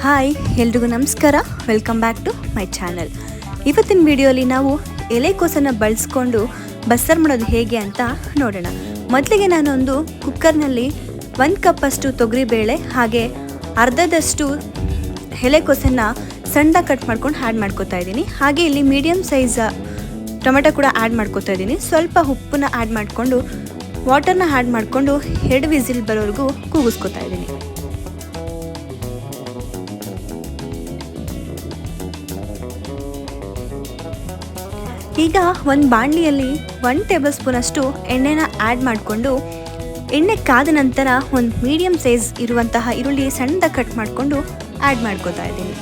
Hi, ಎಲ್ರಿಗೂ ನಮಸ್ಕಾರ. Welcome back to my channel ಇವತ್ತಿನ ವಿಡಿಯೋಲಿ ನಾವು ಎಲೆಕೋಸನ್ನು ಬಳಸ್ಕೊಂಡು ಬಸ್ಸಾರು ಮಾಡೋದು ಹೇಗೆ ಅಂತ ನೋಡೋಣ. ಮೊದಲಿಗೆ ನಾನೊಂದು ಕುಕ್ಕರ್ನಲ್ಲಿ ಒಂದು ಕಪ್ಪಷ್ಟು ತೊಗರಿಬೇಳೆ, ಹಾಗೆ ಅರ್ಧದಷ್ಟು ಎಲೆಕೋಸನ್ನು ಸಣ್ಣ ಕಟ್ ಮಾಡ್ಕೊಂಡು ಆ್ಯಡ್ ಮಾಡ್ಕೋತಾ ಇದ್ದೀನಿ. ಹಾಗೆ ಇಲ್ಲಿ ಮೀಡಿಯಮ್ ಸೈಜ್ ಟೊಮೆಟೊ ಕೂಡ ಆ್ಯಡ್ ಮಾಡ್ಕೋತಾ ಇದ್ದೀನಿ. ಸ್ವಲ್ಪ ಉಪ್ಪನ್ನ ಆ್ಯಡ್ ಮಾಡಿಕೊಂಡು ವಾಟರ್ನ ಆ್ಯಡ್ ಮಾಡಿಕೊಂಡು ಎರಡು ವಿಸಿಲ್ ಬರೋವರೆಗೂ ಕೂಗಿಸ್ಕೊತಾ ಇದ್ದೀನಿ. ಈಗ ಒಂದು ಬಾಣಲಿಯಲ್ಲಿ ಒನ್ ಟೇಬಲ್ ಸ್ಪೂನಷ್ಟು ಎಣ್ಣೆನ ಆ್ಯಡ್ ಮಾಡಿಕೊಂಡು, ಎಣ್ಣೆ ಕಾದ ನಂತರ ಒಂದು ಮೀಡಿಯಮ್ ಸೈಜ್ ಇರುವಂತಹ ಈರುಳ್ಳಿ ಸಣ್ಣದಾಗಿ ಕಟ್ ಮಾಡಿಕೊಂಡು ಆ್ಯಡ್ ಮಾಡ್ಕೋತಾ ಇದ್ದೀನಿ.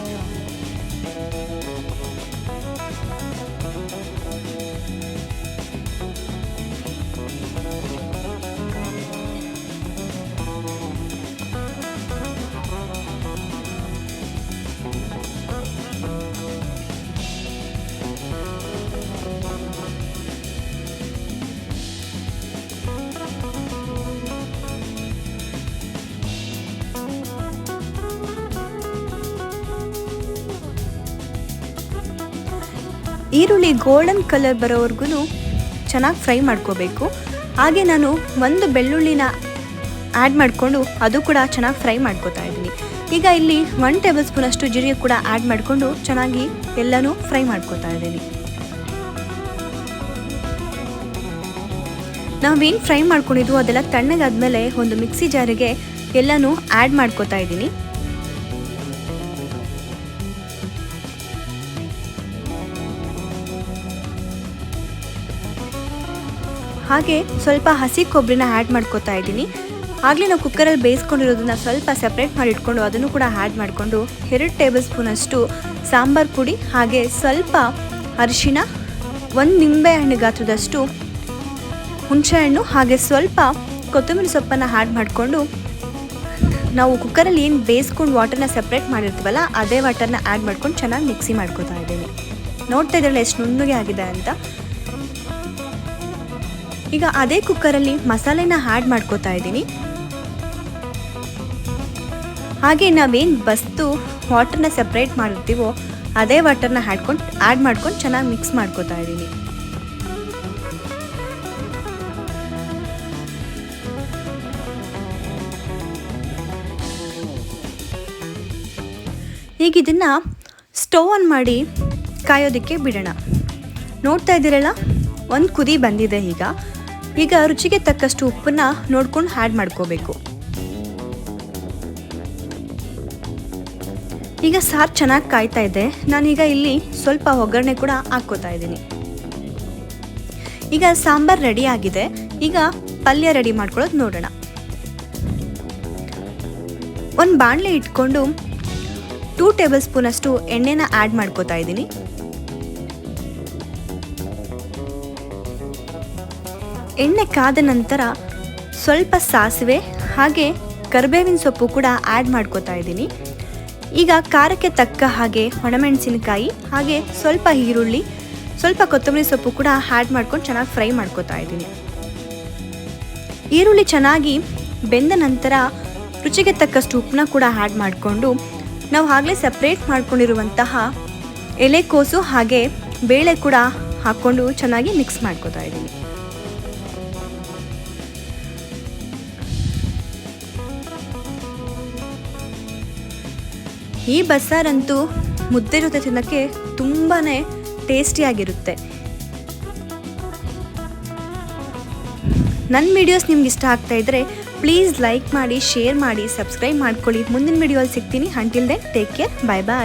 ಈರುಳ್ಳಿ ಗೋಲ್ಡನ್ ಕಲರ್ ಬರೋವರೆಗೂ ಚೆನ್ನಾಗಿ ಫ್ರೈ ಮಾಡ್ಕೋಬೇಕು. ಹಾಗೆ ನಾನು ಒಂದು ಬೆಳ್ಳುಳ್ಳಿನ ಆ್ಯಡ್ ಮಾಡಿಕೊಂಡು ಅದು ಕೂಡ ಚೆನ್ನಾಗಿ ಫ್ರೈ ಮಾಡ್ಕೋತಾ ಇದ್ದೀನಿ. ಈಗ ಇಲ್ಲಿ ಒನ್ ಟೇಬಲ್ ಸ್ಪೂನ್ ಅಷ್ಟು ಜೀರಿಗೆ ಕೂಡ ಆ್ಯಡ್ ಮಾಡಿಕೊಂಡು ಚೆನ್ನಾಗಿ ಎಲ್ಲನೂ ಫ್ರೈ ಮಾಡ್ಕೋತಾ ಇದ್ದೀನಿ. ನಾವೇನು ಫ್ರೈ ಮಾಡ್ಕೊಂಡಿದ್ವು ಅದೆಲ್ಲ ತಣ್ಣಗಾದ್ಮೇಲೆ ಒಂದು ಮಿಕ್ಸಿ ಜಾರಿಗೆ ಎಲ್ಲನೂ ಆ್ಯಡ್ ಮಾಡ್ಕೋತಾ ಇದ್ದೀನಿ. ಹಾಗೆ ಸ್ವಲ್ಪ ಹಸಿ ಕೊಬ್ಬರಿನ ಆ್ಯಡ್ ಮಾಡ್ಕೋತಾ ಇದ್ದೀನಿ. ಆಗಲೇ ನಾವು ಕುಕ್ಕರಲ್ಲಿ ಬೇಯಿಸ್ಕೊಂಡಿರೋದನ್ನ ಸ್ವಲ್ಪ ಸಪ್ರೇಟ್ ಮಾಡಿ ಇಟ್ಕೊಂಡು ಅದನ್ನು ಕೂಡ ಆ್ಯಡ್ ಮಾಡಿಕೊಂಡು ಎರಡು ಟೇಬಲ್ ಸ್ಪೂನಷ್ಟು ಸಾಂಬಾರು ಪುಡಿ ಹಾಗೆ ಸ್ವಲ್ಪ ಅರಿಶಿನ ಒಂದು ನಿಂಬೆ ಹಣ್ಣು ಗಾತ್ರದಷ್ಟು ಹುಣಸೆಹಣ್ಣು ಹಾಗೆ ಸ್ವಲ್ಪ ಕೊತ್ತಂಬರಿ ಸೊಪ್ಪನ್ನು ಆ್ಯಡ್ ಮಾಡಿಕೊಂಡು ನಾವು ಕುಕ್ಕರಲ್ಲಿ ಏನು ಬೇಯಿಸ್ಕೊಂಡು ವಾಟರ್ನ ಸಪ್ರೇಟ್ ಮಾಡಿರ್ತೀವಲ್ಲ ಅದೇ ವಾಟರ್ನ ಆ್ಯಡ್ ಮಾಡ್ಕೊಂಡು ಚೆನ್ನಾಗಿ ಮಿಕ್ಸಿ ಮಾಡ್ಕೋತಾ ಇದ್ದೀನಿ. ನೋಡ್ತಾ ಇದ್ರಲ್ಲ ಎಷ್ಟು ನುಣ್ಣಗೆ ಆಗಿದೆ ಅಂತ. ಈಗ ಅದೇ ಕುಕ್ಕರಲ್ಲಿ ಮಸಾಲೆನ ಆ್ಯಡ್ ಮಾಡ್ಕೋತಾ ಇದ್ದೀನಿ. ಹಾಗೆ ನಾವೇನು ಬಸ್ತು ವಾಟರ್ನ ಸಪ್ರೇಟ್ ಮಾಡಿರ್ತೀವೋ ಅದೇ ವಾಟರ್ನ ಹಾಡ್ಕೊಂಡು ಆ್ಯಡ್ ಮಾಡ್ಕೊಂಡು ಚೆನ್ನಾಗಿ ಮಿಕ್ಸ್ ಮಾಡ್ಕೋತಾ ಇದ್ದೀನಿ. ಈಗ ಇದನ್ನು ಸ್ಟವ್ ಆನ್ ಮಾಡಿ ಕಾಯೋದಕ್ಕೆ ಬಿಡೋಣ. ನೋಡ್ತಾ ಇದ್ದೀರಲ್ಲ, ಒಂದು ಕುದಿ ಬಂದಿದೆ ಈಗ. ಈಗ ರುಚಿಗೆ ತಕ್ಕಷ್ಟು ಉಪ್ಪನ್ನ ನೋಡ್ಕೊಂಡು ಆ್ಯಡ್ ಮಾಡ್ಕೋಬೇಕು. ಈಗ ಸಾರು ಚೆನ್ನಾಗಿ ಕಾಯ್ತಾ ಇದೆ. ನಾನೀಗ ಇಲ್ಲಿ ಸ್ವಲ್ಪ ಒಗ್ಗರಣೆ ಕೂಡ ಹಾಕ್ಕೋತಾ ಇದ್ದೀನಿ. ಈಗ ಸಾಂಬಾರ್ ರೆಡಿ ಆಗಿದೆ. ಈಗ ಪಲ್ಯ ರೆಡಿ ಮಾಡ್ಕೊಳ್ಳೋದು ನೋಡೋಣ. ಒಂದು ಬಾಣಲೆ ಇಟ್ಕೊಂಡು ಟೂ ಟೇಬಲ್ ಸ್ಪೂನಷ್ಟು ಎಣ್ಣೆನ ಆ್ಯಡ್ ಮಾಡ್ಕೋತಾ ಇದ್ದೀನಿ. ಎಣ್ಣೆ ಕಾದ ನಂತರ ಸ್ವಲ್ಪ ಸಾಸಿವೆ ಹಾಗೆ ಕರಿಬೇವಿನ ಸೊಪ್ಪು ಕೂಡ ಆ್ಯಡ್ ಮಾಡ್ಕೋತಾ ಇದ್ದೀನಿ. ಈಗ ಖಾರಕ್ಕೆ ತಕ್ಕ ಹಾಗೆ ಒಣಮೆಣಸಿನಕಾಯಿ ಹಾಗೆ ಸ್ವಲ್ಪ ಈರುಳ್ಳಿ, ಸ್ವಲ್ಪ ಕೊತ್ತಂಬರಿ ಸೊಪ್ಪು ಕೂಡ ಆ್ಯಡ್ ಮಾಡ್ಕೊಂಡು ಚೆನ್ನಾಗಿ ಫ್ರೈ ಮಾಡ್ಕೋತಾ ಇದ್ದೀನಿ. ಈರುಳ್ಳಿ ಚೆನ್ನಾಗಿ ಬೆಂದ ನಂತರ ರುಚಿಗೆ ತಕ್ಕಷ್ಟು ಉಪ್ಪನ್ನ ಕೂಡ ಆ್ಯಡ್ ಮಾಡಿಕೊಂಡು ನಾವು ಆಗಲೇ ಸಪ್ರೇಟ್ ಮಾಡ್ಕೊಂಡಿರುವಂತಹ ಎಲೆಕೋಸು ಹಾಗೆ ಬೇಳೆ ಕೂಡ ಹಾಕ್ಕೊಂಡು ಚೆನ್ನಾಗಿ ಮಿಕ್ಸ್ ಮಾಡ್ಕೋತಾ ಇದ್ದೀನಿ. ಈ ಬಸ್ಸಾರಂತೂ ಮುದ್ದೆ ಜೊತೆ ತಿನ್ನೋಕ್ಕೆ ತುಂಬಾ ಟೇಸ್ಟಿಯಾಗಿರುತ್ತೆ. ನನ್ನ ವಿಡಿಯೋಸ್ ನಿಮ್ಗೆ ಇಷ್ಟ ಆಗ್ತಾ ಇದ್ರೆ ಪ್ಲೀಸ್ ಲೈಕ್ ಮಾಡಿ, ಶೇರ್ ಮಾಡಿ, ಸಬ್ಸ್ಕ್ರೈಬ್ ಮಾಡ್ಕೊಳ್ಳಿ. ಮುಂದಿನ ವಿಡಿಯೋಲ್ಲಿ ಸಿಗ್ತೀನಿ. Until then take care bye bye